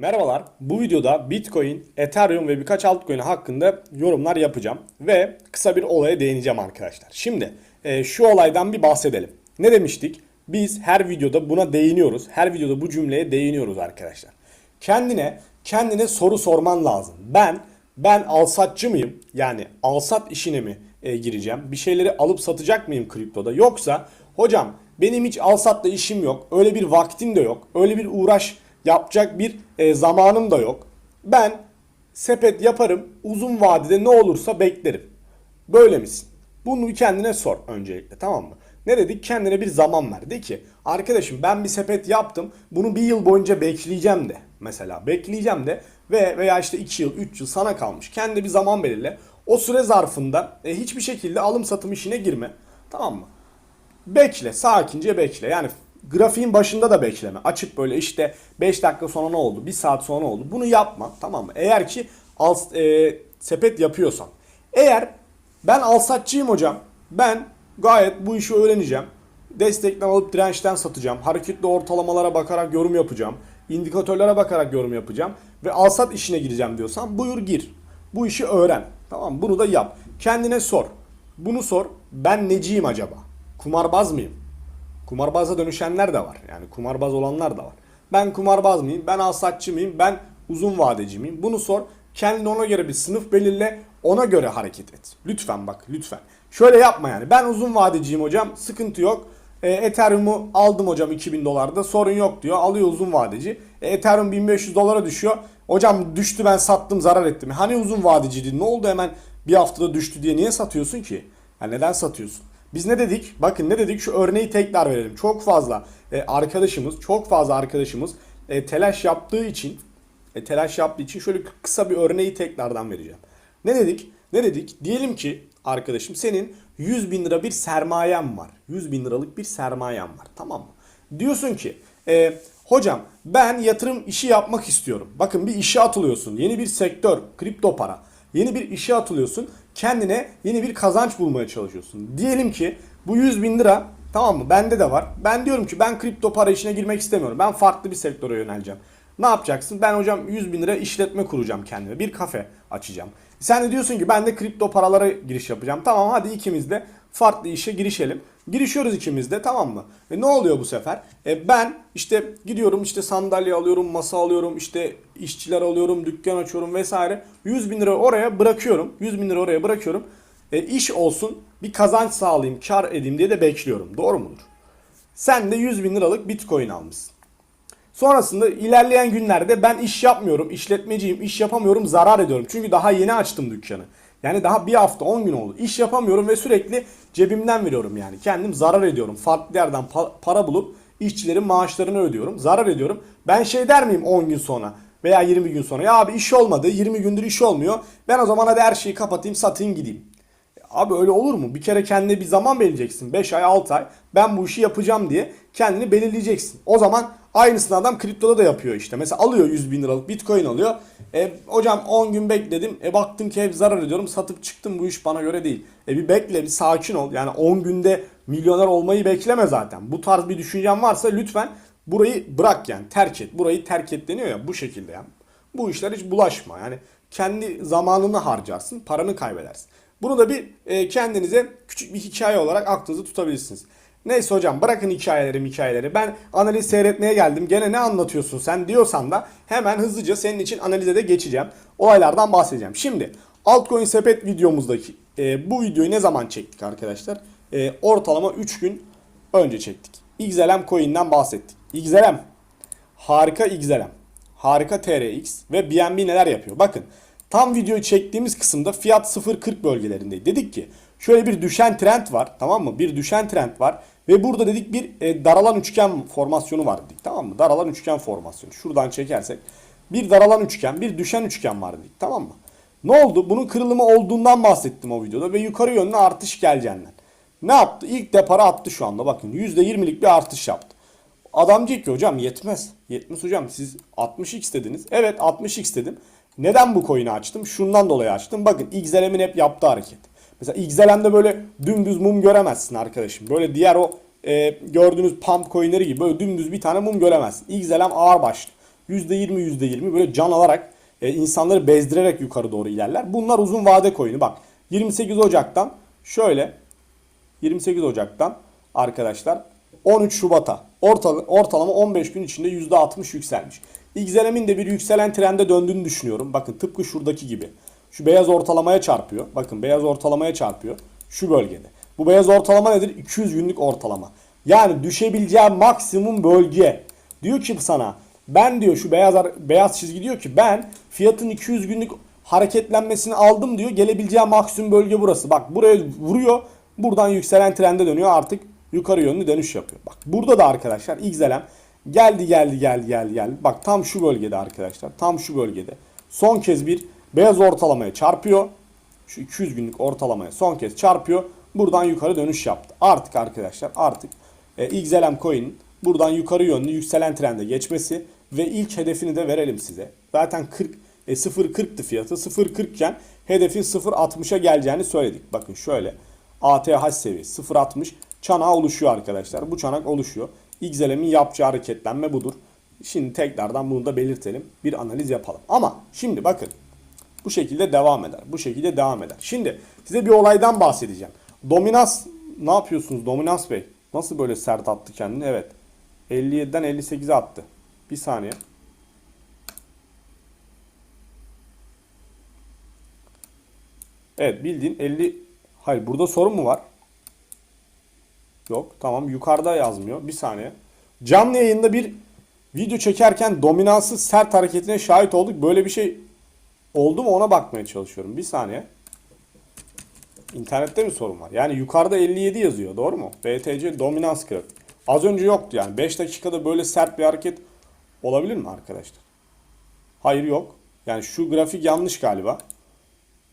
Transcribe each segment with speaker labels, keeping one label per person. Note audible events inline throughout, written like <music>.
Speaker 1: Merhabalar. Bu videoda Bitcoin, Ethereum ve birkaç altcoin hakkında yorumlar yapacağım. Ve kısa bir olaya değineceğim arkadaşlar. Şimdi e, şu olaydan bir bahsedelim. Ne demiştik? Biz her videoda buna değiniyoruz. Her videoda bu cümleye değiniyoruz arkadaşlar. Kendine kendine soru sorman lazım. Ben ben alsatçı mıyım? Yani alsat işine mi e, gireceğim? Bir şeyleri alıp satacak mıyım kriptoda? Yoksa hocam benim hiç alsatla işim yok. Öyle bir vaktim de yok. Öyle bir uğraş yapacak bir e, zamanım da yok. Ben sepet yaparım. Uzun vadede ne olursa beklerim. Böyle misin? Bunu bir kendine sor öncelikle tamam mı? Ne dedik? Kendine bir zaman ver. De ki arkadaşım ben bir sepet yaptım. Bunu bir yıl boyunca bekleyeceğim de. Mesela bekleyeceğim de ve veya işte 2 yıl 3 yıl sana kalmış. Kendi bir zaman belirle. O süre zarfında e, hiçbir şekilde alım satım işine girme. Tamam mı? Bekle, sakince bekle. Yani grafiğin başında da bekleme. Açıp böyle işte 5 dakika sonra ne oldu, 1 saat sonra ne oldu. Bunu yapma tamam mı? Eğer ki al, e, sepet yapıyorsan. Eğer ben alsatçıyım hocam, ben gayet bu işi öğreneceğim. Destekten alıp dirençten satacağım. Hareketli ortalamalara bakarak yorum yapacağım. indikatörlere bakarak yorum yapacağım. Ve alsat işine gireceğim diyorsan buyur gir. Bu işi öğren. Tamam? Bunu da yap. Kendine sor. Bunu sor. Ben neciyim acaba? Kumarbaz mıyım? Kumarbaza dönüşenler de var. Yani kumarbaz olanlar da var. Ben kumarbaz mıyım? Ben alsatçı mıyım? Ben uzun vadeci miyim? Bunu sor. Kendine ona göre bir sınıf belirle. Ona göre hareket et. Lütfen bak lütfen. Şöyle yapma yani. Ben uzun vadeciyim hocam. Sıkıntı yok. E, Ethereum'u aldım hocam 2000 dolarda. Sorun yok diyor. Alıyor uzun vadeci. E, Ethereum 1500 dolara düşüyor. Hocam düştü ben sattım zarar ettim. Hani uzun vadeciydin? Ne oldu hemen bir haftada düştü diye niye satıyorsun ki? Ya neden satıyorsun? Biz ne dedik? Bakın ne dedik? Şu örneği tekrar verelim. Çok fazla e, arkadaşımız, çok fazla arkadaşımız e, telaş yaptığı için e, telaş yaptığı için şöyle kısa bir örneği tekrardan vereceğim. Ne dedik? Ne dedik? Diyelim ki arkadaşım senin 100 bin lira bir sermayen var. 100 bin liralık bir sermayen var. Tamam mı? Diyorsun ki e, hocam ben yatırım işi yapmak istiyorum. Bakın bir işe atılıyorsun. Yeni bir sektör, kripto para. Yeni bir işe atılıyorsun. Kendine yeni bir kazanç bulmaya çalışıyorsun. Diyelim ki bu 100 bin lira tamam mı bende de var. Ben diyorum ki ben kripto para işine girmek istemiyorum. Ben farklı bir sektöre yöneleceğim. Ne yapacaksın? Ben hocam 100 bin lira işletme kuracağım kendime. Bir kafe açacağım. Sen de diyorsun ki ben de kripto paralara giriş yapacağım. Tamam hadi ikimiz de farklı işe girişelim. Girişiyoruz ikimiz de tamam mı? E ne oluyor bu sefer? E ben işte gidiyorum işte sandalye alıyorum, masa alıyorum, işte işçiler alıyorum, dükkan açıyorum vesaire. 100 bin lira oraya bırakıyorum. 100 bin lira oraya bırakıyorum. E iş olsun, bir kazanç sağlayayım, kar edeyim diye de bekliyorum. Doğru mudur? Sen de 100 bin liralık bitcoin almışsın. Sonrasında ilerleyen günlerde ben iş yapmıyorum, işletmeciyim, iş yapamıyorum, zarar ediyorum. Çünkü daha yeni açtım dükkanı. Yani daha bir hafta 10 gün oldu. İş yapamıyorum ve sürekli cebimden veriyorum yani. Kendim zarar ediyorum. Farklı yerden pa- para bulup işçilerin maaşlarını ödüyorum. Zarar ediyorum. Ben şey der miyim 10 gün sonra veya 20 gün sonra? Ya abi iş olmadı. 20 gündür iş olmuyor. Ben o zaman hadi her şeyi kapatayım, satayım gideyim. Abi öyle olur mu? Bir kere kendine bir zaman belirleyeceksin. 5 ay 6 ay ben bu işi yapacağım diye kendini belirleyeceksin. O zaman aynısını adam kriptoda da yapıyor işte. Mesela alıyor 100 bin liralık bitcoin alıyor. E, hocam 10 gün bekledim. E baktım ki hep zarar ediyorum. Satıp çıktım bu iş bana göre değil. E bir bekle bir sakin ol. Yani 10 günde milyoner olmayı bekleme zaten. Bu tarz bir düşüncen varsa lütfen burayı bırak yani terk et. Burayı terk et deniyor ya bu şekilde yani. Bu işler hiç bulaşma. Yani kendi zamanını harcarsın, paranı kaybedersin. Bunu da bir e, kendinize küçük bir hikaye olarak aklınızda tutabilirsiniz. Neyse hocam bırakın hikayeleri hikayeleri. Ben analiz seyretmeye geldim. Gene ne anlatıyorsun sen diyorsan da hemen hızlıca senin için analize de geçeceğim. Olaylardan bahsedeceğim. Şimdi altcoin sepet videomuzdaki e, bu videoyu ne zaman çektik arkadaşlar? E, ortalama 3 gün önce çektik. XLM coin'den bahsettik. XLM harika XLM. Harika TRX ve BNB neler yapıyor? Bakın tam videoyu çektiğimiz kısımda fiyat 0.40 bölgelerindeydi. Dedik ki şöyle bir düşen trend var tamam mı? Bir düşen trend var ve burada dedik bir e, daralan üçgen formasyonu var dedik tamam mı? Daralan üçgen formasyonu. Şuradan çekersek bir daralan üçgen, bir düşen üçgen var dedik tamam mı? Ne oldu? Bunun kırılımı olduğundan bahsettim o videoda ve yukarı yönlü artış geleceğinden. Ne yaptı? İlk depara attı şu anda bakın %20'lik bir artış yaptı. Adam diyor ki hocam yetmez. Yetmez hocam siz 60x dediniz. Evet 60x dedim. Neden bu coin'i açtım? Şundan dolayı açtım. Bakın XLM'in hep yaptığı hareket. Mesela XLM'de böyle dümdüz mum göremezsin arkadaşım. Böyle diğer o e, gördüğünüz pump coin'leri gibi böyle dümdüz bir tane mum göremezsin. XLM ağır başlı. %20 %20 böyle can alarak e, insanları bezdirerek yukarı doğru ilerler. Bunlar uzun vade coin'i bak. 28 Ocak'tan şöyle 28 Ocak'tan arkadaşlar 13 Şubat'a orta- ortalama 15 gün içinde %60 yükselmiş. XLM'in de bir yükselen trende döndüğünü düşünüyorum. Bakın tıpkı şuradaki gibi. Şu beyaz ortalamaya çarpıyor. Bakın beyaz ortalamaya çarpıyor. Şu bölgede. Bu beyaz ortalama nedir? 200 günlük ortalama. Yani düşebileceği maksimum bölge. Diyor ki sana ben diyor şu beyaz beyaz çizgi diyor ki ben fiyatın 200 günlük hareketlenmesini aldım diyor. Gelebileceği maksimum bölge burası. Bak buraya vuruyor. Buradan yükselen trende dönüyor. Artık yukarı yönlü dönüş yapıyor. Bak burada da arkadaşlar XLM geldi geldi geldi geldi geldi. Bak tam şu bölgede arkadaşlar. Tam şu bölgede. Son kez bir beyaz ortalamaya çarpıyor. Şu 200 günlük ortalamaya son kez çarpıyor. Buradan yukarı dönüş yaptı. Artık arkadaşlar artık e, XLM coin'in buradan yukarı yönlü yükselen trende geçmesi ve ilk hedefini de verelim size. Zaten 40 e, 0.40'tı fiyatı. 0.40 iken hedefin 0.60'a geleceğini söyledik. Bakın şöyle ATH seviyesi 0.60 çanağı oluşuyor arkadaşlar. Bu çanak oluşuyor. XLM'in yapacağı hareketlenme budur. Şimdi tekrardan bunu da belirtelim. Bir analiz yapalım. Ama şimdi bakın bu şekilde devam eder. Bu şekilde devam eder. Şimdi size bir olaydan bahsedeceğim. Dominans ne yapıyorsunuz Dominans Bey? Nasıl böyle sert attı kendini? Evet. 57'den 58'e attı. Bir saniye. Evet bildiğin 50 Hayır burada sorun mu var? Yok. Tamam yukarıda yazmıyor. Bir saniye. Canlı yayında bir video çekerken dominansı sert hareketine şahit olduk. Böyle bir şey oldu mu ona bakmaya çalışıyorum. Bir saniye. İnternette mi sorun var? Yani yukarıda 57 yazıyor. Doğru mu? BTC dominans grafik. Az önce yoktu yani. 5 dakikada böyle sert bir hareket olabilir mi arkadaşlar? Hayır yok. Yani şu grafik yanlış galiba.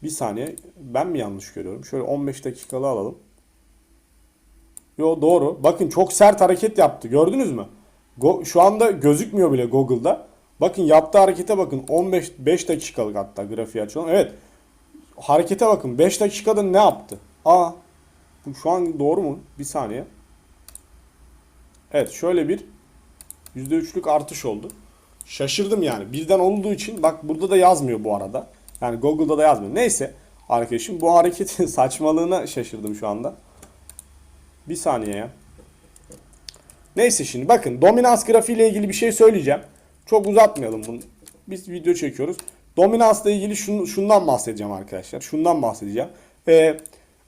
Speaker 1: Bir saniye. Ben mi yanlış görüyorum? Şöyle 15 dakikalı alalım. Yo doğru. Bakın çok sert hareket yaptı. Gördünüz mü? Go- şu anda gözükmüyor bile Google'da. Bakın yaptığı harekete bakın. 15 5 dakikalık hatta grafiği açalım. Evet. Harekete bakın. 5 dakikada ne yaptı? Aa. Bu şu an doğru mu? Bir saniye. Evet şöyle bir %3'lük artış oldu. Şaşırdım yani. Birden olduğu için bak burada da yazmıyor bu arada. Yani Google'da da yazmıyor. Neyse arkadaşım bu hareketin <laughs> saçmalığına şaşırdım şu anda. Bir saniye ya. Neyse şimdi bakın dominans grafiği ile ilgili bir şey söyleyeceğim. Çok uzatmayalım bunu. Biz video çekiyoruz. Dominansla ilgili şun, şundan bahsedeceğim arkadaşlar. Şundan bahsedeceğim. Ee,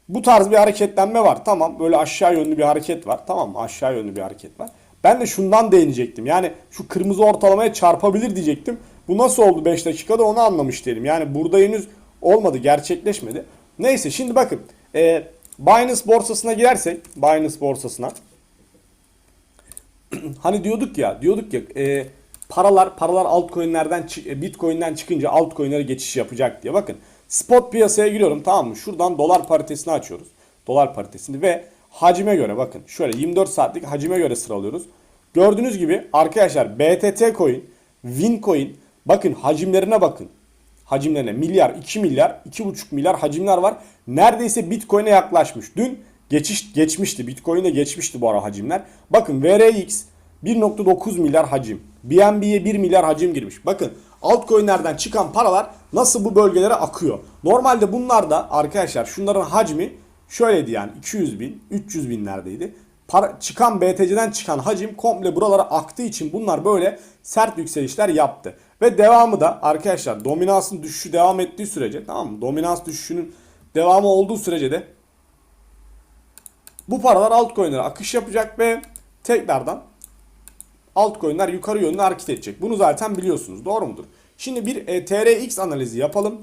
Speaker 1: bu tarz bir hareketlenme var. Tamam böyle aşağı yönlü bir hareket var. Tamam? Aşağı yönlü bir hareket var. Ben de şundan değinecektim. Yani şu kırmızı ortalamaya çarpabilir diyecektim. Bu nasıl oldu 5 dakikada onu anlamış değilim. Yani burada henüz olmadı, gerçekleşmedi. Neyse şimdi bakın. E, Binance borsasına girersek, Binance borsasına. <clears throat> hani diyorduk ya, diyorduk ya e, paralar paralar altcoin'lerden e, Bitcoin'den çıkınca altcoin'lere geçiş yapacak diye. Bakın spot piyasaya giriyorum tamam mı? Şuradan dolar paritesini açıyoruz. Dolar paritesini ve hacime göre bakın şöyle 24 saatlik hacime göre sıralıyoruz. Gördüğünüz gibi arkadaşlar BTT coin, Wincoin bakın hacimlerine bakın. Hacimlerine milyar, 2 milyar, 2,5 milyar hacimler var. Neredeyse Bitcoin'e yaklaşmış. Dün geçiş geçmişti. Bitcoin'e geçmişti bu ara hacimler. Bakın VRX 1.9 milyar hacim. BNB'ye 1 milyar hacim girmiş. Bakın altcoin'lerden çıkan paralar nasıl bu bölgelere akıyor. Normalde bunlar da arkadaşlar şunların hacmi şöyleydi yani 200 bin, 300 binlerdeydi. Para, çıkan BTC'den çıkan hacim komple buralara aktığı için bunlar böyle sert yükselişler yaptı. Ve devamı da arkadaşlar dominansın düşüşü devam ettiği sürece tamam mı? Dominans düşüşünün devamı olduğu sürece de bu paralar altcoin'lere akış yapacak ve tekrardan altcoin'ler yukarı yönlü hareket edecek. Bunu zaten biliyorsunuz. Doğru mudur? Şimdi bir e, TRX analizi yapalım.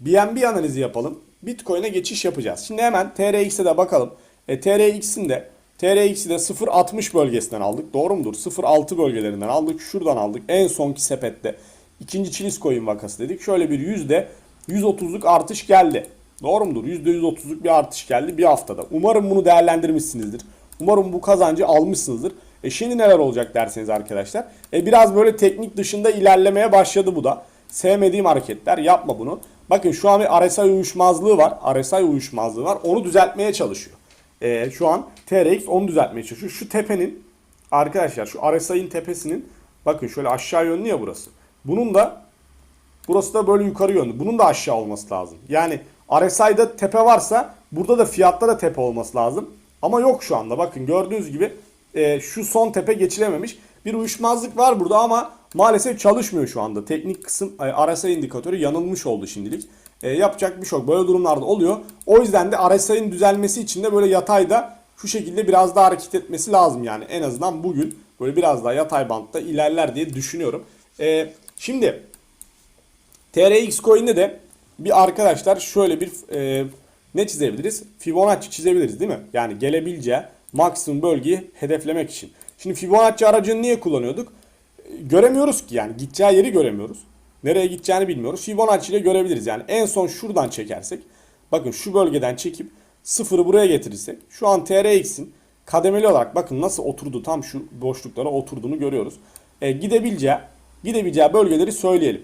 Speaker 1: BNB analizi yapalım. Bitcoin'e geçiş yapacağız. Şimdi hemen TRX'e de bakalım. E, TRX'in de TRX'i de 0.60 bölgesinden aldık. Doğru mudur? 0.6 bölgelerinden aldık. Şuradan aldık. En sonki sepette. ikinci Chiliz coin vakası dedik. Şöyle bir yüzde 130'luk artış geldi. Doğru mudur? %130'luk bir artış geldi bir haftada. Umarım bunu değerlendirmişsinizdir. Umarım bu kazancı almışsınızdır. E şimdi neler olacak derseniz arkadaşlar. E biraz böyle teknik dışında ilerlemeye başladı bu da. Sevmediğim hareketler yapma bunu. Bakın şu an bir RSI uyuşmazlığı var. RSI uyuşmazlığı var. Onu düzeltmeye çalışıyor. E, şu an TRX onu düzeltmeye çalışıyor. Şu tepenin arkadaşlar şu RSI'nin tepesinin Bakın şöyle aşağı yönlü ya burası. Bunun da burası da böyle yukarı yönlü. Bunun da aşağı olması lazım. Yani RSI'da tepe varsa burada da fiyatta da tepe olması lazım. Ama yok şu anda. Bakın gördüğünüz gibi e, şu son tepe geçilememiş. Bir uyuşmazlık var burada ama maalesef çalışmıyor şu anda. Teknik kısım RSI indikatörü yanılmış oldu şimdilik. E, yapacak bir şey yok. Böyle durumlarda oluyor. O yüzden de RSI'nin düzelmesi için de böyle yatayda şu şekilde biraz daha hareket etmesi lazım yani. En azından bugün böyle biraz daha yatay bantta ilerler diye düşünüyorum. E, şimdi TRX coin'de de bir arkadaşlar şöyle bir e, ne çizebiliriz? Fibonacci çizebiliriz değil mi? Yani gelebileceği maksimum bölgeyi hedeflemek için. Şimdi Fibonacci aracını niye kullanıyorduk? E, Göremiyoruz ki yani gideceği yeri göremiyoruz. Nereye gideceğini bilmiyoruz. Fibonacci ile görebiliriz. Yani en son şuradan çekersek bakın şu bölgeden çekip sıfırı buraya getirirsek şu an TRX'in kademeli olarak bakın nasıl oturdu tam şu boşluklara oturduğunu görüyoruz. E, gidebileceği gidebileceği bölgeleri söyleyelim.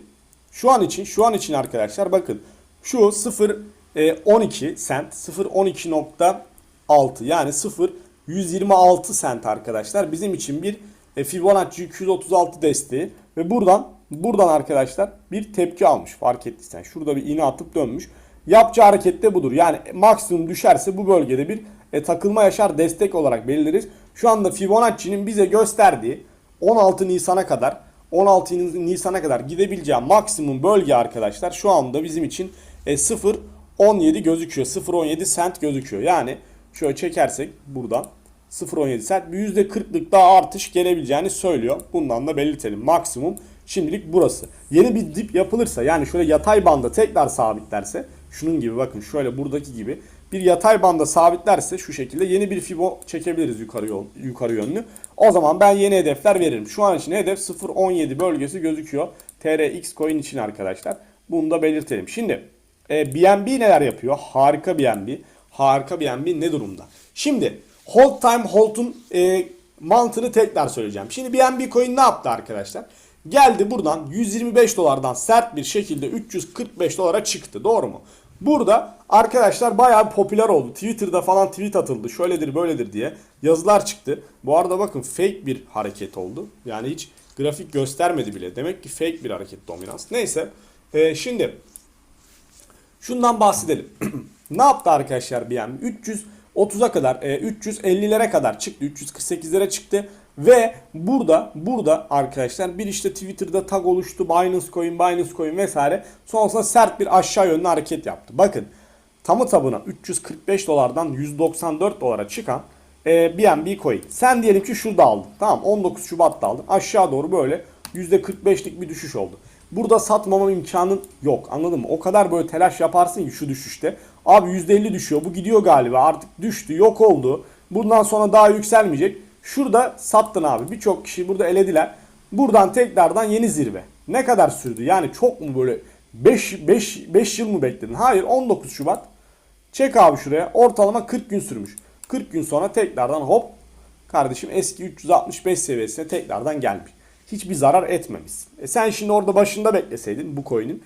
Speaker 1: Şu an için şu an için arkadaşlar bakın şu 0 e, 12 sent 0 12.6 yani 0 126 sent arkadaşlar bizim için bir e, Fibonacci 236 desteği ve buradan buradan arkadaşlar bir tepki almış fark ettiysen şurada bir iğne atıp dönmüş. Yapacağı hareket de budur. Yani maksimum düşerse bu bölgede bir e, takılma yaşar destek olarak belirleriz. Şu anda Fibonacci'nin bize gösterdiği 16 Nisan'a kadar 16 Nisan'a kadar gidebileceği maksimum bölge arkadaşlar şu anda bizim için e, 0.17 gözüküyor. 0.17 sent gözüküyor. Yani şöyle çekersek buradan 0.17 sent bir %40'lık daha artış gelebileceğini söylüyor. Bundan da belirtelim. Maksimum şimdilik burası. Yeni bir dip yapılırsa yani şöyle yatay banda tekrar sabitlerse şunun gibi bakın şöyle buradaki gibi bir yatay banda sabitlerse şu şekilde yeni bir fibo çekebiliriz yukarı yol, yukarı yönlü. O zaman ben yeni hedefler veririm. Şu an için hedef 0.17 bölgesi gözüküyor. TRX coin için arkadaşlar. Bunu da belirtelim. Şimdi e, BNB neler yapıyor? Harika BNB. Harika BNB ne durumda? Şimdi hold time hold'un e, mantığını tekrar söyleyeceğim. Şimdi BNB coin ne yaptı arkadaşlar? Geldi buradan 125 dolardan sert bir şekilde 345 dolara çıktı. Doğru mu? Burada arkadaşlar bayağı popüler oldu. Twitter'da falan tweet atıldı. Şöyledir böyledir diye yazılar çıktı. Bu arada bakın fake bir hareket oldu. Yani hiç grafik göstermedi bile. Demek ki fake bir hareket dominans. Neyse. Ee, şimdi şundan bahsedelim. <clears throat> ne yaptı arkadaşlar BNB? 330'a kadar, e, 350'lere kadar çıktı. 348'lere çıktı. Ve burada burada arkadaşlar bir işte Twitter'da tag oluştu. Binance Coin, Binance Coin vesaire. Sonrasında sert bir aşağı yönlü hareket yaptı. Bakın tamı tabına 345 dolardan 194 dolara çıkan e, BNB Coin. Sen diyelim ki şurada aldın. Tamam 19 Şubat'ta aldın. Aşağı doğru böyle %45'lik bir düşüş oldu. Burada satmama imkanın yok. Anladın mı? O kadar böyle telaş yaparsın ki şu düşüşte. Abi %50 düşüyor. Bu gidiyor galiba. Artık düştü. Yok oldu. Bundan sonra daha yükselmeyecek. Şurada sattın abi. Birçok kişi burada elediler. Buradan tekrardan yeni zirve. Ne kadar sürdü? Yani çok mu böyle 5 5 5 yıl mı bekledin? Hayır 19 Şubat. Çek abi şuraya. Ortalama 40 gün sürmüş. 40 gün sonra tekrardan hop kardeşim eski 365 seviyesine tekrardan gelmiş. Hiçbir zarar etmemişsin. E sen şimdi orada başında bekleseydin bu coin'in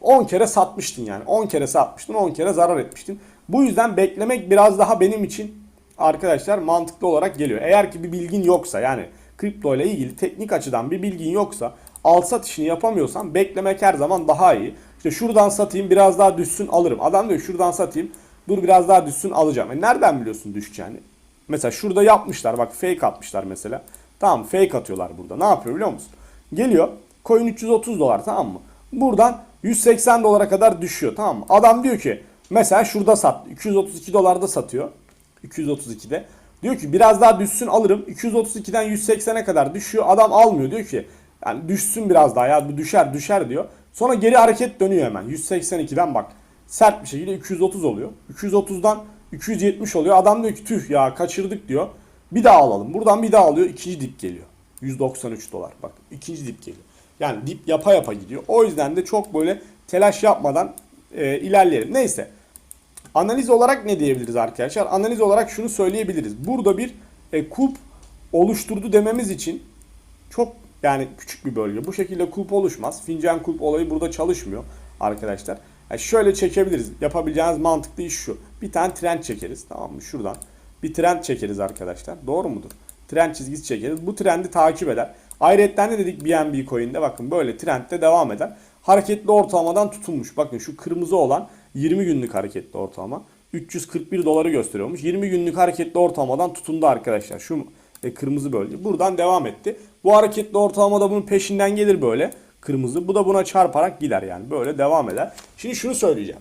Speaker 1: 10 kere satmıştın yani. 10 kere satmıştın 10 kere zarar etmiştin. Bu yüzden beklemek biraz daha benim için arkadaşlar mantıklı olarak geliyor. Eğer ki bir bilgin yoksa yani kripto ile ilgili teknik açıdan bir bilgin yoksa al sat işini yapamıyorsan beklemek her zaman daha iyi. İşte şuradan satayım biraz daha düşsün alırım. Adam diyor şuradan satayım dur biraz daha düşsün alacağım. E nereden biliyorsun düşeceğini? Mesela şurada yapmışlar bak fake atmışlar mesela. Tamam fake atıyorlar burada. Ne yapıyor biliyor musun? Geliyor coin 330 dolar tamam mı? Buradan 180 dolara kadar düşüyor tamam mı? Adam diyor ki mesela şurada sat 232 dolarda satıyor. 232'de. Diyor ki biraz daha düşsün alırım. 232'den 180'e kadar düşüyor. Adam almıyor. Diyor ki yani düşsün biraz daha ya düşer düşer diyor. Sonra geri hareket dönüyor hemen. 182'den bak sert bir şekilde 230 oluyor. 230'dan 270 oluyor. Adam diyor ki tüh ya kaçırdık diyor. Bir daha alalım. Buradan bir daha alıyor. ikinci dip geliyor. 193 dolar. Bak ikinci dip geliyor. Yani dip yapa yapa gidiyor. O yüzden de çok böyle telaş yapmadan e, ilerleyelim. Neyse. Analiz olarak ne diyebiliriz arkadaşlar? Analiz olarak şunu söyleyebiliriz. Burada bir e, kulp oluşturdu dememiz için çok yani küçük bir bölge. Bu şekilde kulp oluşmaz. Fincan kulp olayı burada çalışmıyor arkadaşlar. Yani şöyle çekebiliriz. Yapabileceğiniz mantıklı iş şu. Bir tane trend çekeriz. Tamam mı? Şuradan. Bir trend çekeriz arkadaşlar. Doğru mudur? Trend çizgisi çekeriz. Bu trendi takip eder. Ayrıca ne dedik BNB coin'de bakın böyle trendde devam eden hareketli ortalamadan tutulmuş. Bakın şu kırmızı olan 20 günlük hareketli ortalama 341 doları gösteriyormuş. 20 günlük hareketli ortalamadan tutundu arkadaşlar. Şu e, kırmızı bölge. Buradan devam etti. Bu hareketli ortalama da bunun peşinden gelir böyle kırmızı. Bu da buna çarparak gider yani. Böyle devam eder. Şimdi şunu söyleyeceğim.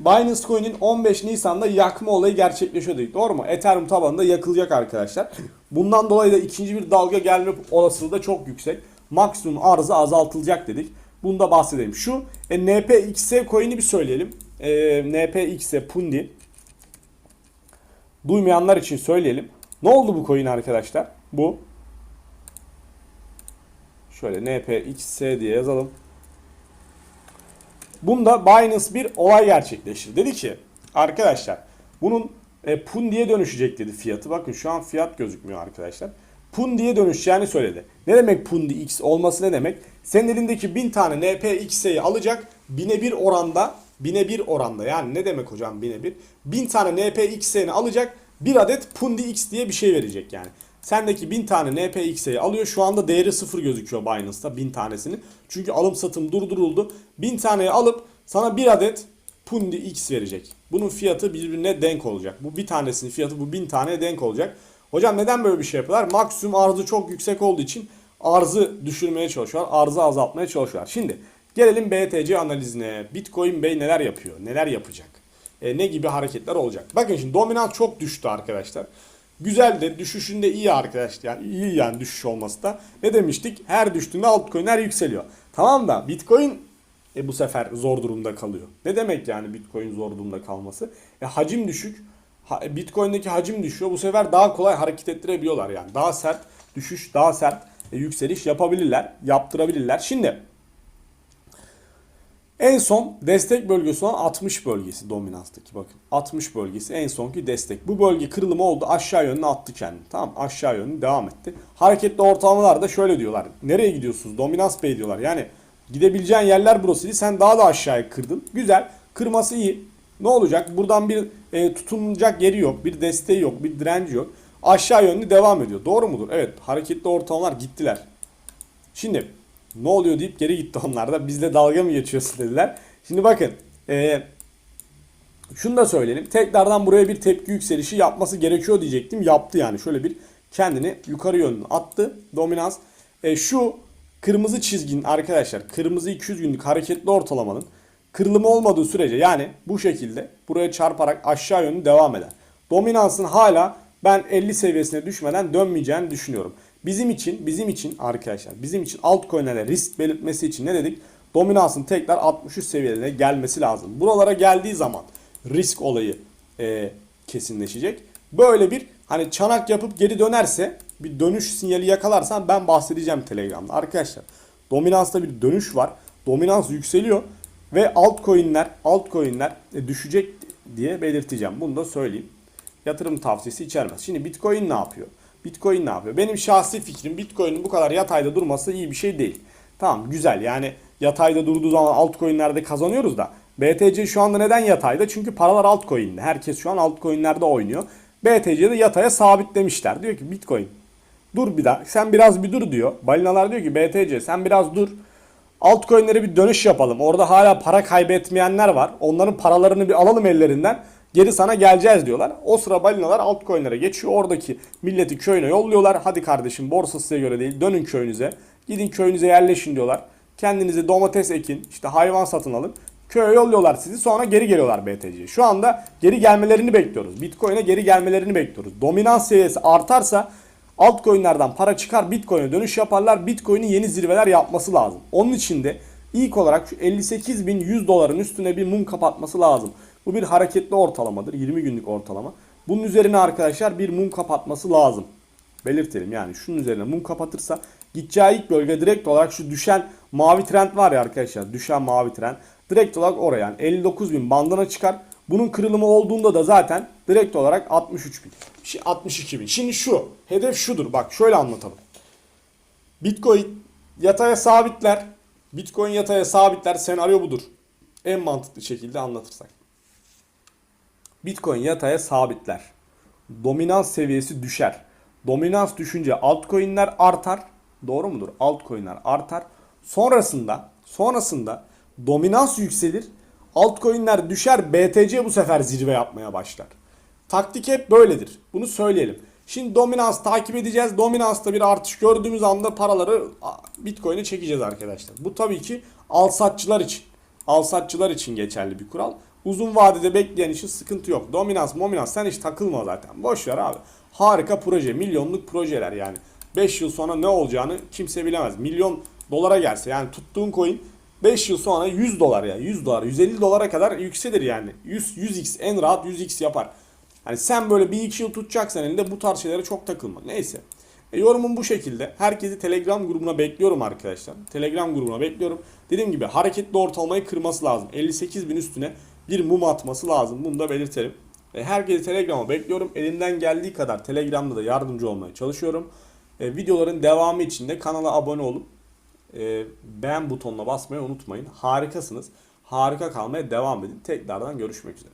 Speaker 1: Binance Coin'in 15 Nisan'da yakma olayı gerçekleşiyor dedik. Doğru mu? Ethereum tabanında yakılacak arkadaşlar. Bundan dolayı da ikinci bir dalga gelme olasılığı da çok yüksek. Maksimum arzı azaltılacak dedik. Bunu da bahsedelim. Şu e, NPXS coin'i bir söyleyelim. E, NPXS Pundi. Duymayanlar için söyleyelim. Ne oldu bu coin arkadaşlar? Bu. Şöyle NPXS diye yazalım. Bunda Binance bir olay gerçekleştirdi. Dedi ki arkadaşlar bunun e, Pundi'ye dönüşecek dedi fiyatı. Bakın şu an fiyat gözükmüyor arkadaşlar. Pundi'ye dönüşeceğini söyledi. Ne demek Pundi X olması ne demek? Senin elindeki 1000 tane NPX'yi alacak bine bir oranda bine bir oranda yani ne demek hocam bine bir? 1000 tane NPX'ini alacak bir adet Pundi X diye bir şey verecek yani. Sendeki 1000 tane NPX'yi alıyor. Şu anda değeri sıfır gözüküyor Binance'da 1000 tanesini. Çünkü alım satım durduruldu. 1000 taneyi alıp sana bir adet Pundi X verecek. Bunun fiyatı birbirine denk olacak. Bu bir tanesinin fiyatı bu 1000 taneye denk olacak. Hocam neden böyle bir şey yapıyorlar? Maksimum arzı çok yüksek olduğu için arzı düşürmeye çalışıyorlar. Arzı azaltmaya çalışıyorlar. Şimdi gelelim BTC analizine. Bitcoin Bey neler yapıyor? Neler yapacak? E, ne gibi hareketler olacak? Bakın şimdi dominant çok düştü arkadaşlar. Güzel de düşüşünde iyi arkadaşlar. Yani iyi yani düşüş olması da. Ne demiştik? Her düştüğünde altcoin'ler yükseliyor. Tamam da Bitcoin e, bu sefer zor durumda kalıyor. Ne demek yani Bitcoin zor durumda kalması? E, hacim düşük. Bitcoin'deki hacim düşüyor. Bu sefer daha kolay hareket ettirebiliyorlar yani. Daha sert düşüş, daha sert e, yükseliş yapabilirler, yaptırabilirler. Şimdi en son destek bölgesi olan 60 bölgesi dominanstaki bakın. 60 bölgesi en sonki destek. Bu bölge kırılımı oldu aşağı yönüne attı kendini. Tamam aşağı yönüne devam etti. Hareketli ortalamalar da şöyle diyorlar. Nereye gidiyorsunuz? Dominans Bey diyorlar. Yani gidebileceğin yerler burasıydı. Sen daha da aşağıya kırdın. Güzel. Kırması iyi. Ne olacak? Buradan bir e, tutunacak yeri yok. Bir desteği yok. Bir direnci yok. Aşağı yönlü devam ediyor. Doğru mudur? Evet. Hareketli ortalamalar gittiler. Şimdi ne oluyor deyip geri gitti onlar da. Bizle dalga mı geçiyorsun dediler. Şimdi bakın. E, şunu da söyleyelim. Tekrardan buraya bir tepki yükselişi yapması gerekiyor diyecektim. Yaptı yani. Şöyle bir kendini yukarı yönlü attı. Dominans. E, şu kırmızı çizginin arkadaşlar kırmızı 200 günlük hareketli ortalamanın kırılımı olmadığı sürece yani bu şekilde buraya çarparak aşağı yönlü devam eder. Dominansın hala ben 50 seviyesine düşmeden dönmeyeceğini düşünüyorum. Bizim için bizim için arkadaşlar bizim için altcoin'lere risk belirtmesi için ne dedik? Dominansın tekrar 63 seviyelerine gelmesi lazım. Buralara geldiği zaman risk olayı e, kesinleşecek. Böyle bir hani çanak yapıp geri dönerse bir dönüş sinyali yakalarsan ben bahsedeceğim Telegram'da. Arkadaşlar dominansta bir dönüş var. Dominans yükseliyor ve altcoin'ler altcoin'ler e, düşecek diye belirteceğim. Bunu da söyleyeyim. Yatırım tavsiyesi içermez. Şimdi Bitcoin ne yapıyor? Bitcoin ne yapıyor? Benim şahsi fikrim Bitcoin'in bu kadar yatayda durması iyi bir şey değil. Tamam güzel yani yatayda durduğu zaman altcoin'lerde kazanıyoruz da BTC şu anda neden yatayda? Çünkü paralar altcoin'de. Herkes şu an altcoin'lerde oynuyor. BTC'de yataya sabitlemişler. Diyor ki Bitcoin dur bir daha sen biraz bir dur diyor. Balinalar diyor ki BTC sen biraz dur. Altcoin'lere bir dönüş yapalım. Orada hala para kaybetmeyenler var. Onların paralarını bir alalım ellerinden. Geri sana geleceğiz diyorlar. O sıra balinalar altcoin'lere geçiyor. Oradaki milleti köyüne yolluyorlar. Hadi kardeşim borsa size göre değil. Dönün köyünüze. Gidin köyünüze yerleşin diyorlar. Kendinize domates ekin. işte hayvan satın alın. Köye yolluyorlar sizi sonra geri geliyorlar BTC'ye. Şu anda geri gelmelerini bekliyoruz. Bitcoin'e geri gelmelerini bekliyoruz. Dominans seviyesi artarsa altcoin'lerden para çıkar Bitcoin'e dönüş yaparlar. Bitcoin'in yeni zirveler yapması lazım. Onun için de ilk olarak şu 58.100 doların üstüne bir mum kapatması lazım. Bu bir hareketli ortalamadır. 20 günlük ortalama. Bunun üzerine arkadaşlar bir mum kapatması lazım. Belirtelim yani şunun üzerine mum kapatırsa gideceği ilk bölge direkt olarak şu düşen mavi trend var ya arkadaşlar. Düşen mavi trend. Direkt olarak oraya yani 59.000 bandına çıkar. Bunun kırılımı olduğunda da zaten direkt olarak 63 bin. Şey 62 bin. Şimdi şu. Hedef şudur. Bak şöyle anlatalım. Bitcoin yataya sabitler. Bitcoin yataya sabitler. Senaryo budur. En mantıklı şekilde anlatırsak. Bitcoin yataya sabitler. Dominans seviyesi düşer. Dominans düşünce altcoin'ler artar. Doğru mudur? Altcoin'ler artar. Sonrasında sonrasında dominans yükselir. Altcoin'ler düşer. BTC bu sefer zirve yapmaya başlar. Taktik hep böyledir. Bunu söyleyelim. Şimdi dominans takip edeceğiz. Dominansta bir artış gördüğümüz anda paraları Bitcoin'e çekeceğiz arkadaşlar. Bu tabii ki al satçılar için. Al satçılar için geçerli bir kural. Uzun vadede bekleyen için sıkıntı yok. Dominans, mominans sen hiç takılma zaten. Boş ver abi. Harika proje, milyonluk projeler yani. 5 yıl sonra ne olacağını kimse bilemez. Milyon dolara gelse yani tuttuğun coin 5 yıl sonra 100 dolar ya 100 dolar 150 dolara kadar yükselir yani. 100 100x en rahat 100x yapar. Hani sen böyle bir iki yıl tutacaksan elinde bu tarz şeylere çok takılma. Neyse. E, yorumum bu şekilde. Herkesi Telegram grubuna bekliyorum arkadaşlar. Telegram grubuna bekliyorum. Dediğim gibi hareketli ortalamayı kırması lazım. 58 bin üstüne bir mum atması lazım. Bunu da belirtelim. E, herkesi Telegram'a bekliyorum. Elimden geldiği kadar Telegram'da da yardımcı olmaya çalışıyorum. E, videoların devamı için de kanala abone olup e, beğen butonuna basmayı unutmayın. Harikasınız. Harika kalmaya devam edin. Tekrardan görüşmek üzere.